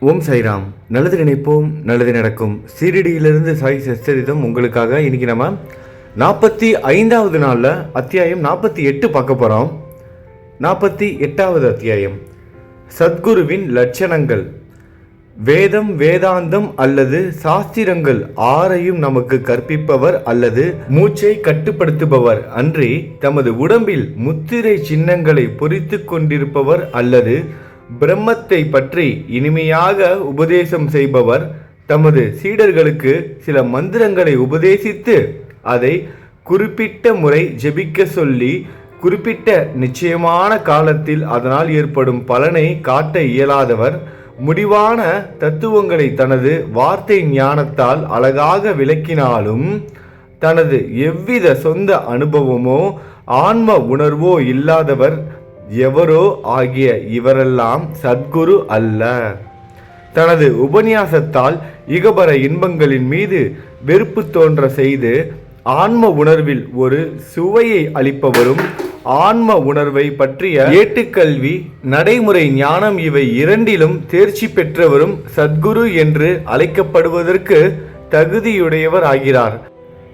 ஓம் சைராம் நல்லது நினைப்போம் நல்லது நடக்கும். சீரடியிலிருந்து சாய் சச்சரிதம் உங்களுக்காக இன்னைக்கு நம்ம நாற்பத்தி ஐந்தாவது நாளில் அத்தியாயம் நாற்பத்தி எட்டு பார்க்க போகிறோம் நாற்பத்தி எட்டாவது அத்தியாயம். சத்குருவின் லட்சணங்கள். வேதம் வேதாந்தம் அல்லது சாஸ்திரங்கள் ஆரையும் நமக்கு கற்பிப்பவர் அல்லது மூச்சை கட்டுப்படுத்துபவர் அன்றி தமது உடம்பில் முத்திரை சின்னங்களை பொறித்து கொண்டிருப்பவர் அல்லது பிரம்மத்தை பற்றி இனிமையாக உபதேசம் செய்பவர் தமது சீடர்களுக்கு சில மந்திரங்களை உபதேசித்து அதை குறிப்பிட்ட முறை ஜெபிக்க சொல்லி குறிப்பிட்ட நிச்சயமான காலத்தில் அதனால் ஏற்படும் பலனை காட்ட இயலாதவர் முடிவான தத்துவங்களை தனது வார்த்தை ஞானத்தால் அழகாக விளக்கினாலும் தனது எவ்வித சொந்த அனுபவமோ ஆன்ம உணர்வோ இல்லாதவர் எவரோ ஆகிய இவரெல்லாம் சத்குரு அல்ல. தனது உபன்யாசத்தால் இகபர இன்பங்களின் மீது வெறுப்பு தோன்ற செய்து ஆன்ம உணர்வில் ஒரு சுவையை அளிப்பவரும் ஆன்ம உணர்வை பற்றிய ஏட்டுக்கல்வி நடைமுறை ஞானம் இவை இரண்டிலும் தேர்ச்சி பெற்றவரும் சத்குரு என்று அழைக்கப்படுவதற்கு தகுதியுடையவர் ஆகிறார்.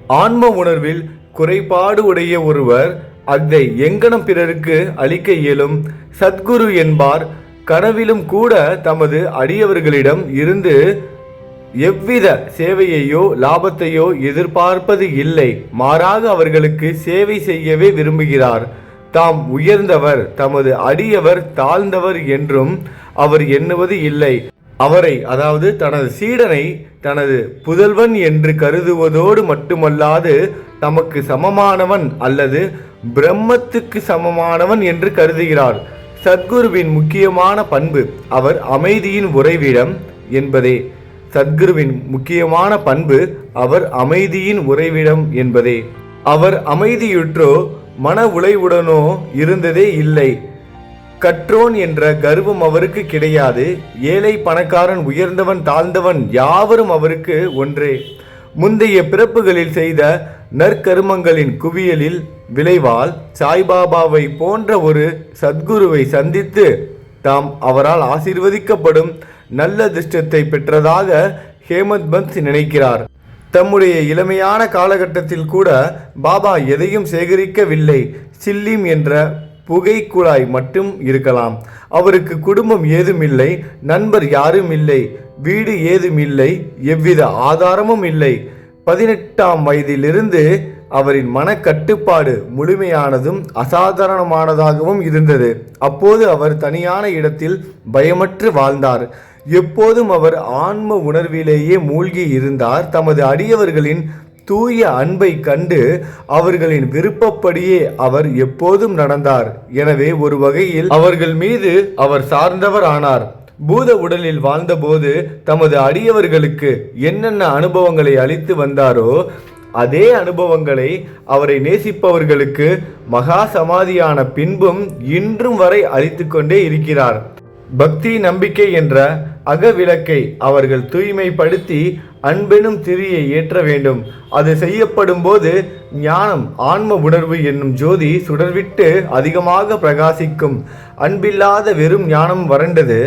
ஆன்ம உணர்வில் குறைபாடு உடைய ஒருவர் அதை எங்கனம் பிறருக்கு அளிக்க இயலும் சத்குரு என்பார். கனவிலும் கூட தமது அடியவர்களிடம் இருந்து எவ்வித சேவையையோ லாபத்தையோ எதிர்பார்ப்பது இல்லை. மாறாக அவர்களுக்கு சேவை செய்யவே விரும்புகிறார். தாம் உயர்ந்தவர் தமது அடியவர் தாழ்ந்தவர் என்றும் அவர் எண்ணுவது இல்லை. அவரை அதாவது தனது சீடனை தனது புதல்வன் என்று கருதுவதோடு மட்டுமல்லாது தமக்கு சமமானவன் அல்லது பிரம்மத்துக்கு சமமானவன் என்று கருதுகிறார் சத்குருவின் முக்கியமான பண்பு அவர் அமைதியின் உறைவிடம் என்பதே. சத்குருவின் முக்கியமான பண்பு அவர் அமைதியின் உறைவிடம் என்பதே. அவர் அமைதியுற்றோ மன உளைவுடனோ இருந்ததே இல்லை. கற்றோன் என்ற கர்வம் அவருக்கு கிடையாது. ஏழை பணக்காரன் உயர்ந்தவன் தாழ்ந்தவன் யாவரும் அவருக்கு ஒன்றே. முந்தைய பிறப்புகளில் செய்த நற்கருமங்களின் குவியலில் விளைவால் சாய்பாபாவை போன்ற ஒரு சத்குருவை சந்தித்து தாம் அவரால் ஆசீர்வதிக்கப்படும் நல்ல திருஷ்டத்தை பெற்றதாக ஹேமந்த் பந்த் நினைக்கிறார். தம்முடைய இளமையான காலகட்டத்தில் கூட பாபா எதையும் சேகரிக்கவில்லை. சில்லிம் என்ற புகை குழாய் மட்டும் இருக்கலாம். அவருக்கு குடும்பம் ஏதும் இல்லை நண்பர் யாரும் இல்லை வீடு ஏதும் இல்லை எவ்வித ஆதாரமும் இல்லை. பதினெட்டாம் வயதிலிருந்து அவரின் மனக்கட்டுப்பாடு முழுமையானதும் அசாதாரணமானதாகவும் இருந்தது. அப்போது அவர் தனியான இடத்தில் பயமற்று வாழ்ந்தார். எப்போதும் அவர் ஆன்ம உணர்விலேயே மூழ்கி இருந்தார். தமது அடியவர்களின் தூய அன்பை கண்டு அவர்களின் விருப்பப்படியே அவர் எப்போதும் நடந்தார். எனவே ஒரு வகையில் அவர்கள் மீது அவர் சார்ந்தவர் ஆனார் பூத உடலில் வாழ்ந்தபோது தமது அடியவர்களுக்கு என்னென்ன அனுபவங்களை அளித்து வந்தாரோ அதே அனுபவங்களை அவரை நேசிப்பவர்களுக்கு மகா சமாதியான பின்பும் இன்றும் வரை அளித்து கொண்டே இருக்கிறார். பக்தி நம்பிக்கை என்ற அகவிளக்கை அவர்கள் தூய்மைப்படுத்தி அன்பெனும் திரியை ஏற்ற வேண்டும். அது செய்யப்படும் போது ஞானம் ஆன்ம உணர்வு என்னும் ஜோதி சுடர்விட்டு அதிகமாக பிரகாசிக்கும். அன்பில்லாத வெறும் ஞானம் வறண்டது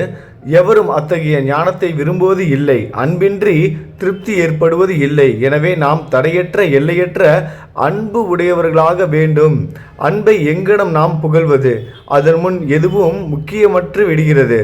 எவரும் அத்தகைய ஞானத்தை விரும்புவது இல்லை. அன்பின்றி திருப்தி ஏற்படுவது இல்லை. எனவே நாம் தடையற்ற எல்லையற்ற அன்பு உடையவர்களாக வேண்டும். அன்பை எங்கனம் நாம் புகழ்வது அதன் முன் எதுவும் முக்கியமற்று விடுகிறது.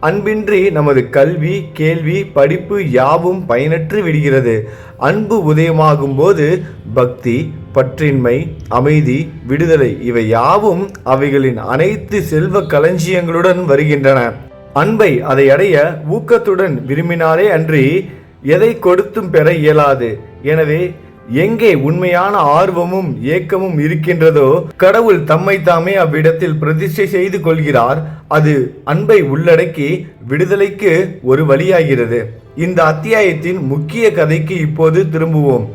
அன்பின்றி நமது கல்வி கேள்வி படிப்பு யாவும் பயனற்று விடுகிறது. அன்பு உதயமாகும் போது பக்தி பற்றின்மை அமைதி விடுதலை இவை யாவும் அவைகளின் அனைத்து செல்வ களஞ்சியங்களுடன் வருகின்றன. அன்பை அதை அடைய ஊக்கத்துடன் விரும்பினாலே அன்றி எதை கொடுத்தும் பெற இயலாது. எனவே எங்கே உண்மையான ஆர்வமும் ஏக்கமும் இருக்கின்றதோ கடவுள் தம்மை தாமே அவ்விடத்தில் பிரதிஷ்டை செய்து கொள்கிறார். அது அன்பை உள்ளடக்கி விடுதலைக்கு ஒரு வழியாகிறது. இந்த அத்தியாயத்தின் முக்கிய கதைக்கு இப்போது திரும்புவோம்.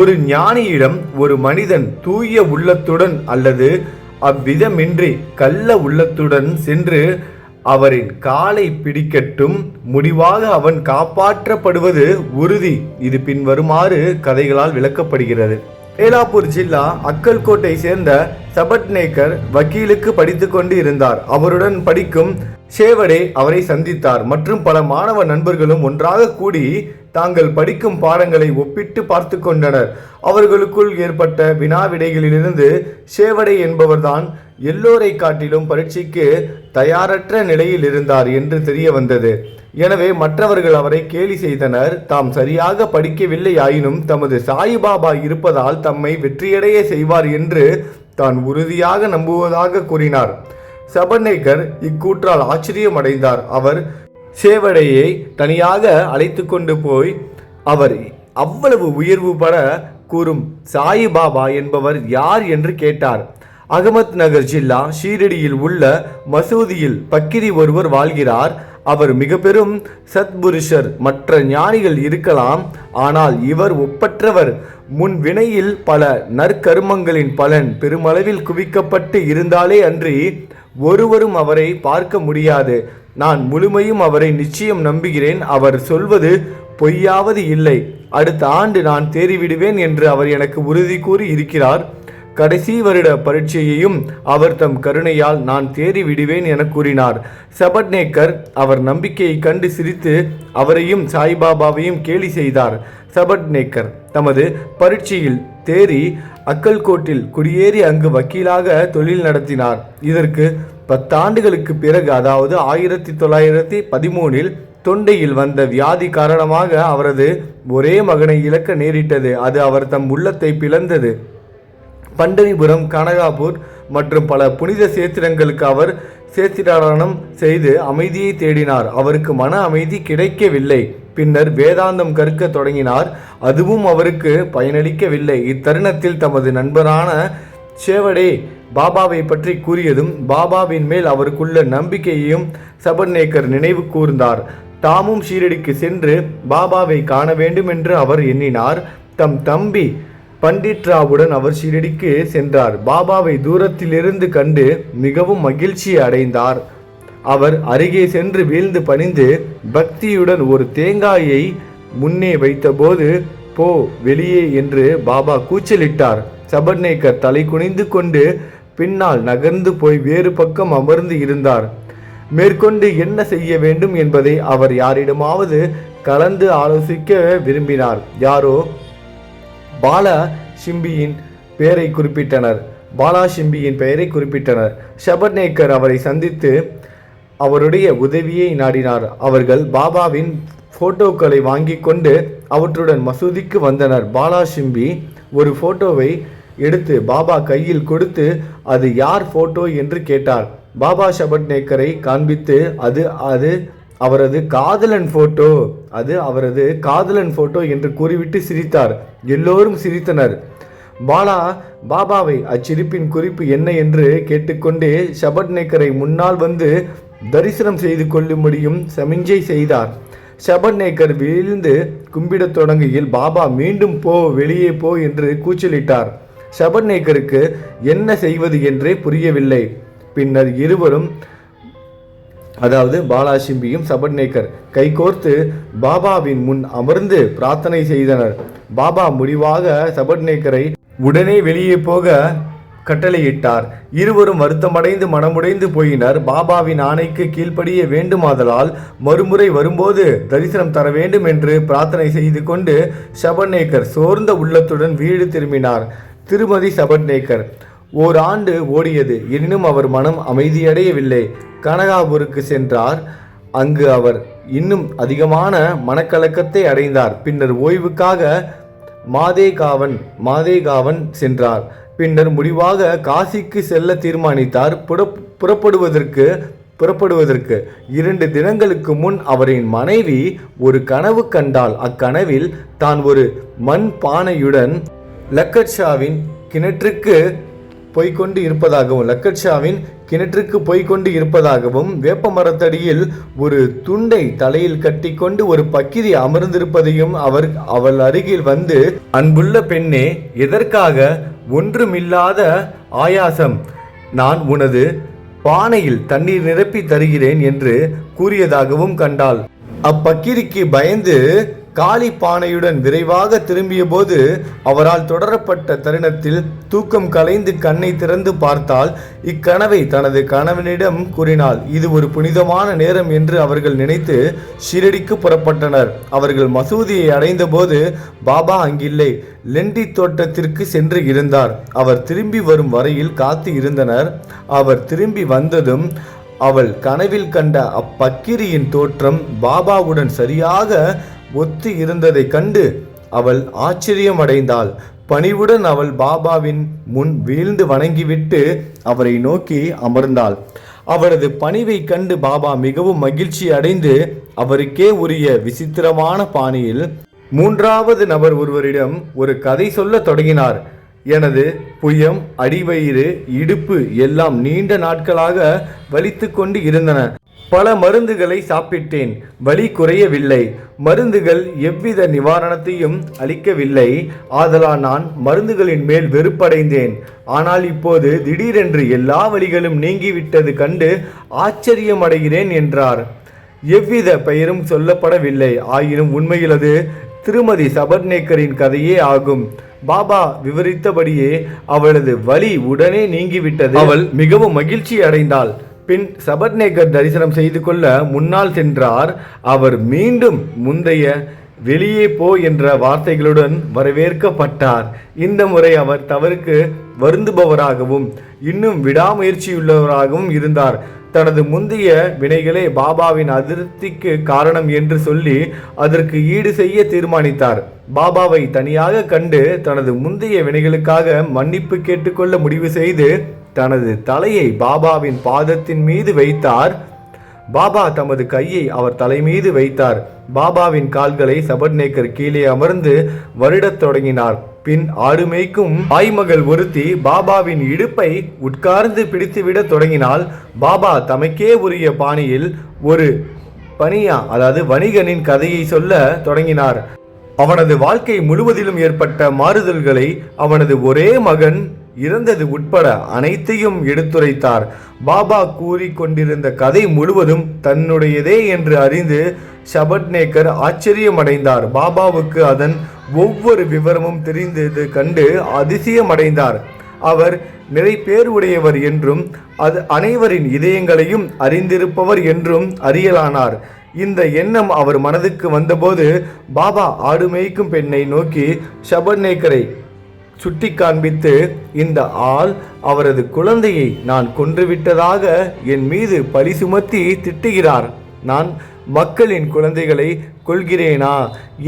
ஒரு ஞானியிடம் ஒரு மனிதன் தூய உள்ளத்துடன் அல்லது அவ்விதமின்றி கள்ள உள்ளத்துடன் சென்று அவரின் காலை பிடிக்கட்டும் முடிவாக அவன் காப்பாற்றப்படுவது உறுதி. இது பின்வருமாறு கதைகளால் விளக்கப்படுகிறது. ஏலாப்பூர் ஜில்லா அக்கல்கோட்டை சேர்ந்த சபட்நேக்கர் வக்கீலுக்கு படித்து கொண்டு இருந்தார். அவருடன் படிக்கும் ஷேவடே அவரை சந்தித்தார். மற்றும் பல மாணவ நண்பர்களும் ஒன்றாக கூடி தாங்கள் படிக்கும் பாடங்களை ஒப்பிட்டு பார்த்து கொண்டனர். அவர்களுக்குள் ஏற்பட்ட வினா விடைகளிலிருந்து சேவடை என்பவர்தான் எல்லோரை காட்டிலும் பரீட்சைக்கு தயாரற்ற நிலையில் இருந்தார் என்று தெரிய வந்தது எனவே மற்றவர்கள் அவரை கேலி செய்தனர். தாம் சரியாக படிக்கவில்லை ஆயினும் தமது சாயிபாபா இருப்பதால் தம்மை வெற்றியடைய செய்வார் என்று தான் உறுதியாக நம்புவதாக கூறினார். சபர்நேக்கர் இக்கூற்றால் ஆச்சரியமடைந்தார். அவர் சேவடையை தனியாக அழைத்து கொண்டு போய் அவர் அவ்வளவு உயர்வு பெற கூறும் சாயிபாபா என்பவர் யார் என்று கேட்டார். அகமத் நகர் ஜில்லா ஷீரடியில் உள்ள மசூதியில் பக்கிரி ஒருவர் வாழ்கிறார். அவர் மிக பெரும் சத்புருஷர் மற்ற ஞானிகள் இருக்கலாம் ஆனால் இவர் ஒப்பற்றவர். முன் வினையில் பல நற்கருமங்களின் பலன் பெருமளவில் குவிக்கப்பட்டு இருந்தாலே அன்றி ஒருவரும் அவரை பார்க்க முடியாது. நான் முழுமையும் அவரை நிச்சயம் நம்புகிறேன். அவர் சொல்வது பொய்யாவது இல்லை. அடுத்த ஆண்டு நான் தேறிவிடுவேன் என்று அவர் எனக்கு உறுதி கூறி இருக்கிறார். கடைசி வருட பரீட்சையையும் அவர் தம் கருணையால் நான் தேறி விடுவேன் என கூறினார். சபட்நேக்கர் அவர் நம்பிக்கையை கண்டு சிரித்து அவரையும் சாய்பாபாவையும் கேலி செய்தார். சபட்நேக்கர் தமது பரீட்சையில் தேறி அக்கல்கோட்டில் குடியேறி அங்கு வக்கீலாக தொழில் நடத்தினார். இதற்கு பத்தாண்டுகளுக்கு பிறகு அதாவது ஆயிரத்தி தொள்ளாயிரத்தி பதிமூனில் தொண்டையில் வந்த வியாதி காரணமாக அவரது ஒரே மகனை இழக்க நேரிட்டது. அது அவர் தம் உள்ளத்தை பிளந்தது. பண்டரிபுரம் கனகாபூர் மற்றும் பல புனித சேத்திரங்களுக்கு அவர் சேத்திராரணம் செய்து அமைதியை தேடினார். அவருக்கு மன அமைதி கிடைக்கவில்லை. பின்னர் வேதாந்தம் கற்க தொடங்கினார். அதுவும் அவருக்கு பயனளிக்கவில்லை. இத்தருணத்தில் தமது நண்பரான சேவடே பாபாவை பற்றி கூறியதும் பாபாவின் மேல் அவருக்குள்ள நம்பிக்கையையும் சபர்நேக்கர் நினைவு கூர்ந்தார். தாமும் ஷீரடிக்கு சென்று பாபாவை காண வேண்டும் என்று அவர் எண்ணினார். தம் தம்பி பண்டிட்ராவுடன் அவர் ஷீரடிக்கு சென்றார். பாபாவை தூரத்திலிருந்து கண்டு மிகவும் மகிழ்ச்சி அடைந்தார். அவர் அருகே சென்று வீழ்ந்து பணிந்து பக்தியுடன் ஒரு தேங்காயை முன்னே வைத்தபோது போ வெளியே என்று பாபா கூச்சலிட்டார். சபர்நேக்கர் தலை குனிந்து கொண்டு பின்னால் நகர்ந்து போய் வேறு பக்கம் அமர்ந்து இருந்தார். மேற்கொண்டு என்ன செய்ய வேண்டும் என்பதை அவர் யாரிடமாவது கலந்து ஆலோசிக்க விரும்பினார். யாரோ? பாலா ஷிம்பியின் பெயரை குறிப்பிட்டனர். பாலா ஷிம்பியின் பெயரை குறிப்பிட்டனர். ஷபர்நேக்கர் அவரை சந்தித்து அவருடைய உதவியை நாடினார். அவர்கள் பாபாவின் போட்டோக்களை வாங்கி கொண்டு அவற்றுடன் மசூதிக்கு வந்தனர். பாலா ஷிம்பி ஒரு போட்டோவை எடுத்து பாபா கையில் கொடுத்து அது யார் போட்டோ என்று கேட்டார். பாபா ஷபட்நேக்கரை காண்பித்து அது அது அவரது காதலன் போட்டோ அது அவரது காதலன் போட்டோ என்று கூறிவிட்டு சிரித்தார். எல்லோரும் சிரித்தனர். பாலா பாபாவை அச்சிரிப்பின் குறிப்பு என்ன? என்று கேட்டுக்கொண்டே ஷபட்நேக்கரை முன்னால் வந்து தரிசனம் செய்து கொள்ளும்படியும் சமிஞ்சை செய்தார். ஷபட்நேக்கர் விழுந்து கும்பிடத் தொடங்குகையில் பாபா மீண்டும் போ வெளியே போ என்று கூச்சலிட்டார். ஷபட்நேக்கருக்கு என்ன செய்வது என்றே புரியவில்லை. பின்னர் இருவரும் அதாவது பாலாசிம்பியும் சபர்நேக்கர் கைகோர்த்து பாபாவின் முன் அமர்ந்து பிரார்த்தனை செய்தனர். பாபா முடிவாக சபர்நேக்கரை உடனே வெளியே போக கட்டளையிட்டார். இருவரும் வருத்தமடைந்து மனமுடைந்து போயினர். பாபாவின் ஆணைக்கு கீழ்ப்படிய வேண்டுமாதலால் மறுமுறை வரும்போது தரிசனம் தர வேண்டும் என்று பிரார்த்தனை செய்து கொண்டு சபட்நேக்கர் சோர்ந்த உள்ளத்துடன் வீடு திரும்பினார். திருமதி சபட்நேக்கர் ஓராண்டு ஓடியது. எனினும் அவர் மனம் அமைதியடையவில்லை. கனகாபூருக்கு சென்றார். அங்கு அவர் இன்னும் அதிகமான மனக்கலக்கத்தை அடைந்தார். பின்னர் ஓய்வுக்காக மாதேகாவன் மாதேகாவன் சென்றார். பின்னர் முடிவாக காசிக்கு செல்ல தீர்மானித்தார். புறப்- புறப்படுவதற்கு புறப்படுவதற்கு இரண்டு தினங்களுக்கு முன் அவரின் மனைவி ஒரு கனவு கண்டால் அக்கனவில் தான் ஒரு மண் பானையுடன் லக்கட்ஷாவின் கிணற்றுக்கு போய்கொண்டு இருப்பதாகவும் லக்கட்ஷாவின் கிணற்றுக்கு போய்கொண்டு இருப்பதாகவும் வேப்ப மரத்தடியில் ஒரு துண்டை தலையில் கட்டிக்கொண்டு ஒரு பக்கிரி அமர்ந்திருப்பதையும் அவர் அவள் அருகில் வந்து அன்புள்ள பெண்ணே எதற்காக ஒன்றுமில்லாத ஆயாசம்? நான் உனது பானையில் தண்ணீர் நிரப்பி தருகிறேன் என்று கூறியதாகவும் கண்டாள். அப்பக்கிரிக்கு பயந்து காளி பானையுடன் விரைவாக திரும்பிய போது அவரால் தொடரப்பட்ட தருணத்தில் தூக்கம் கலைந்து கண்ணை திறந்து பார்த்தால் இக்கனவை தனது கணவனிடம் கூறினாள் இது ஒரு புனிதமான நேரம் என்று அவர்கள் நினைத்து ஷிரடிக்கு புறப்பட்டனர். அவர்கள் மசூதியை அடைந்தபோது பாபா அங்கில்லை லெண்டி தோட்டத்திற்கு சென்று இருந்தார். அவர் திரும்பி வரும் வரையில் காத்து இருந்தனர். அவர் திரும்பி வந்ததும் அவள் கனவில் கண்ட அப்பக்கிரியின் தோற்றம் பாபாவுடன் சரியாக ஒத்து இருந்ததைக் கண்டு அவள் ஆச்சரியமடைந்தாள். பணிவுடன் அவள் பாபாவின் முன் வீழ்ந்து வணங்கிவிட்டு அவரை நோக்கி அமர்ந்தாள். அவரது பணிவை கண்டு பாபா மிகவும் மகிழ்ச்சி அடைந்து அவருக்கே உரிய விசித்திரமான பாணியில் மூன்றாவது நபர் ஒருவரிடம் ஒரு கதை சொல்லத் தொடங்கினார். எனது புயம் அடிவயிறு இடுப்பு எல்லாம் நீண்ட நாட்களாக வலித்து கொண்டு இருந்தன. பல மருந்துகளை சாப்பிட்டேன். வலி குறையவில்லை. மருந்துகள் எவ்வித நிவாரணத்தையும் அளிக்கவில்லை. ஆதலால் நான் மருந்துகளின் மேல் வெறுப்படைந்தேன். ஆனால் இப்போது திடீரென்று எல்லா வலிகளும் நீங்கிவிட்டது கண்டு ஆச்சரியமடைகிறேன் என்றார். எவ்வித பெயரும் சொல்லப்படவில்லை. ஆயினும் உண்மையில் அது திருமதி சபர்நேக்கரின் கதையே ஆகும். பாபா விவரித்தபடியே அவளது வலி உடனே நீங்கிவிட்டது. அவள் மிகவும் மகிழ்ச்சி அடைந்தாள் பின் சபர்நேக்கர் தரிசனம் செய்து கொள்ள முன்னால் சென்றார். அவர் மீண்டும் முந்தைய வெளியே போ என்ற வார்த்தைகளுடன் வரவேற்கப்பட்டார். இந்த முறை அவர் தவறுக்கு வருந்துபவராகவும் இன்னும் விடாமுயற்சியுள்ளவராகவும் இருந்தார். தனது முந்தைய வினைகளே பாபாவின் அதிருப்திக்கு காரணம் என்று சொல்லி அதற்கு ஈடு செய்ய தீர்மானித்தார். பாபாவை தனியாக கண்டு தனது முந்தைய வினைகளுக்காக மன்னிப்பு கேட்டுக்கொள்ள முடிவு செய்து தனது தலையை பாபாவின் பாதத்தின் மீது வைத்தார். பாபா தமது கையை அவர் தலை மீது வைத்தார். பாபாவின் கால்களை சபர்நேக்கர் கீழே அமர்ந்து வருடத் தொடங்கினார். பின் ஆடு மேய்க்கும் ஆய்மகள் ஒருத்தி பாபாவின் இடுப்பை உட்கார்ந்து பிடித்துவிடத் தொடங்கினால் பாபா தமக்கே உரிய பாணியில் ஒரு பனியா அதாவது வணிகனின் கதையை சொல்ல தொடங்கினார். அவனது வாழ்க்கை முழுவதிலும் ஏற்பட்ட மாறுதல்களை அவனது ஒரே மகன் இறந்தது உட்பட அனைத்தையும் எடுத்துரைத்தார். பாபா கூறிக்கொண்டிருந்த கதை முழுவதும் தன்னுடையதே என்று அறிந்து ஷபட்நேக்கர் ஆச்சரியமடைந்தார். பாபாவுக்கு அதன் ஒவ்வொரு விவரமும் தெரிந்தது கண்டு அதிசயமடைந்தார். அவர் நிறை பேருடையவர் என்றும் அது அனைவரின் இதயங்களையும் அறிந்திருப்பவர் என்றும் அறியலானார். இந்த எண்ணம் அவர் மனதுக்கு வந்தபோது பாபா ஆடு மேய்க்கும் பெண்ணை நோக்கி ஷபர்நேக்கரை சுட்டி காண்பித்து இந்த ஆள் அவரது குழந்தையை நான் கொன்றுவிட்டதாக என் மீது பழி சுமத்தி திட்டுகிறார். நான் மக்களின் குழந்தைகளை கொள்கிறேனா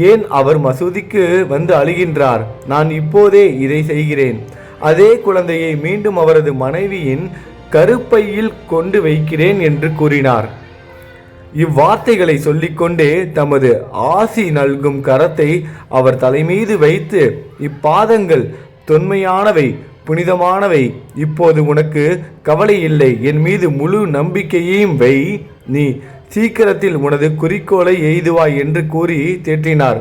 ஏன் அவர் மசூதிக்கு வந்து அழுகின்றார்? நான் இப்போதே இதை செய்கிறேன். அதே குழந்தையை மீண்டும் அவரது மனைவியின் கருப்பையில் கொண்டு வைக்கிறேன் என்று கூறினார். இவ்வார்த்தைகளை சொல்லிக்கொண்டே தமது ஆசி நல்கும் கரத்தை அவர் தலைமீது வைத்து இப்பாதங்கள் தொன்மையானவை புனிதமானவை. இப்போது உனக்கு கவலை இல்லை. என் மீது முழு நம்பிக்கையையும் வை. நீ சீக்கிரத்தில் உனது குறிக்கோளை எய்துவாய் என்று கூறி தேற்றினார்.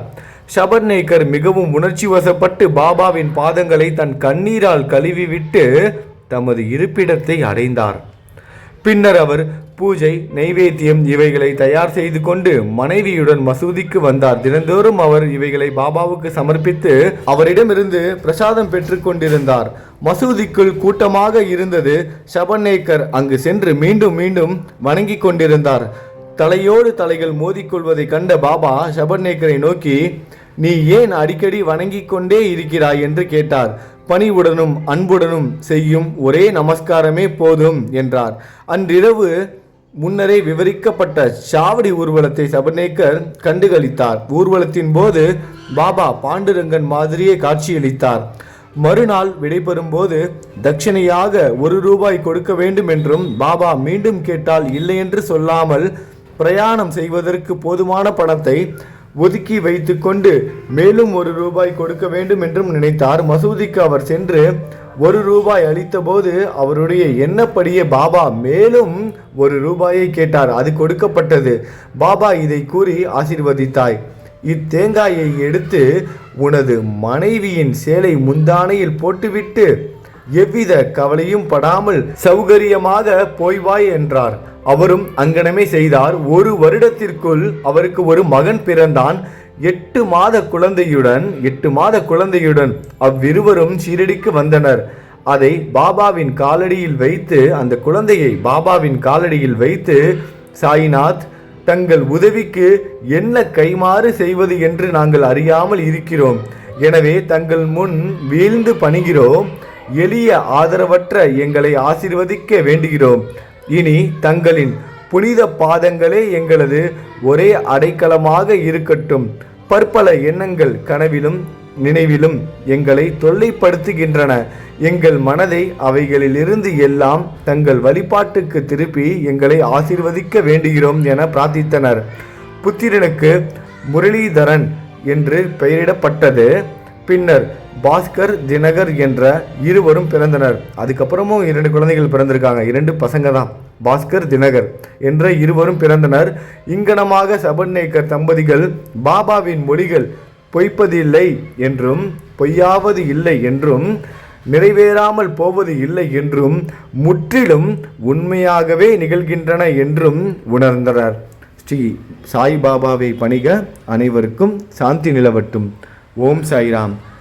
ஷபர்நேக்கர் மிகவும் உணர்ச்சி வசப்பட்டு பாபாவின் பாதங்களை தன் கண்ணீரால் கழுவிவிட்டு தமது இருப்பிடத்தை அடைந்தார். பின்னர் அவர் பூஜை நைவேத்தியம் இவைகளை தயார் செய்து கொண்டு மனைவியுடன் மசூதிக்கு வந்தார். தினந்தோறும் அவர் இவைகளை பாபாவுக்கு சமர்ப்பித்து அவரிடமிருந்து பிரசாதம் பெற்றுக்கொண்டிருந்தார் மசூதிக்குள் கூட்டமாக இருந்தது ஷபன்னேக்கர். அங்கு சென்று மீண்டும் மீண்டும் வணங்கிக் கொண்டிருந்தார். தலையோடு தலைகள் மோதிக்கொள்வதை கண்ட பாபா ஷபன்னேக்கரை நோக்கி நீ ஏன் அடிக்கடி வணங்கி கொண்டே இருக்கிறாய்? என்று கேட்டார். பணிவுடனும் அன்புடனும் செய்யும் ஒரே நமஸ்காரமே போதும் என்றார். அன்றிரவு முன்னரே விவரிக்கப்பட்ட சாவடி ஊர்வலத்தை சபநேக்கர் கண்டுகளித்தார். ஊர்வலத்தின் போது பாபா பாண்டுரங்கன் மாதிரியே காட்சியளித்தார். மறுநாள் விடைபெறும் போது தட்சிணையாக ஒரு ரூபாய் கொடுக்க வேண்டும் என்றும் பாபா மீண்டும் கேட்டால் இல்லை என்று சொல்லாமல் பிரயாணம் செய்வதற்கு போதுமான பணத்தை ஒதுக்கி வைத்துக்கொண்டு மேலும் ஒரு ரூபாய் கொடுக்க வேண்டும் என்றும் நினைத்தார். மசூதிக்கு அவர் சென்று ஒரு ரூபாய் அளித்தபோது அவருடைய எண்ணப்படியே பாபா மேலும் ஒரு ரூபாயை கேட்டார். அது கொடுக்கப்பட்டது. பாபா இதை கூறி ஆசீர்வதித்தாய். இத்தேங்காயை எடுத்து உனது மனைவியின் சேலை முந்தானையில் போட்டுவிட்டு எவ்வித கவலையும் படாமல் சௌகரியமாக போய்வாய் என்றார். அவரும் அங்கனமே செய்தார். ஒரு வருடத்திற்குள் அவருக்கு ஒரு மகன் பிறந்தான். எட்டு மாத குழந்தையுடன் எட்டு மாத குழந்தையுடன் அவ்விருவரும் ஷீரடிக்கு வந்தனர். அதை பாபாவின் காலடியில் வைத்து அந்த குழந்தையை பாபாவின் காலடியில் வைத்து சாய்நாத் தங்கள் உதவிக்கு என்ன கைமாறு செய்வது என்று நாங்கள் அறியாமல் இருக்கிறோம். எனவே தங்கள் முன் வீழ்ந்து பணிகிறோம். எளிய ஆதரவற்ற எங்களை ஆசிர்வதிக்க வேண்டுகிறோம். இனி தங்களின் புனித பாதங்களே எங்களது ஒரே அடைக்கலமாக இருக்கட்டும். பற்பல எண்ணங்கள் கனவிலும் நினைவிலும் எங்களை தொல்லைப்படுத்துகின்றன. எங்கள் மனதை அவைகளிலிருந்து எல்லாம் தங்கள் வழிபாட்டுக்கு திருப்பி எங்களை ஆசிர்வதிக்க வேண்டுகிறோம் என பிரார்த்தித்தனர். புத்திரனுக்கு முரளிதரன் என்று பெயரிடப்பட்டது. பின்னர் பாஸ்கர் தினகர் என்ற இருவரும் பிறந்தனர். அதுக்கப்புறமும் இரண்டு குழந்தைகள் பிறந்திருக்காங்க. இரண்டு பசங்க தான் பாஸ்கர் தினகர் என்ற இருவரும் பிறந்தனர். இங்கனமாக சபர்நேக்கர் தம்பதிகள் பாபாவின் மொழிகள் பொய்ப்பதில்லை என்றும் பொய்யாவது இல்லை என்றும் நிறைவேறாமல் போவது இல்லை என்றும் முற்றிலும் உண்மையாகவே நிகழ்கின்றன என்றும் உணர்ந்தனர். ஸ்ரீ சாய்பாபாவை பணிக அனைவருக்கும் சாந்தி நிலவட்டும். ஓம் சாய்ராம்.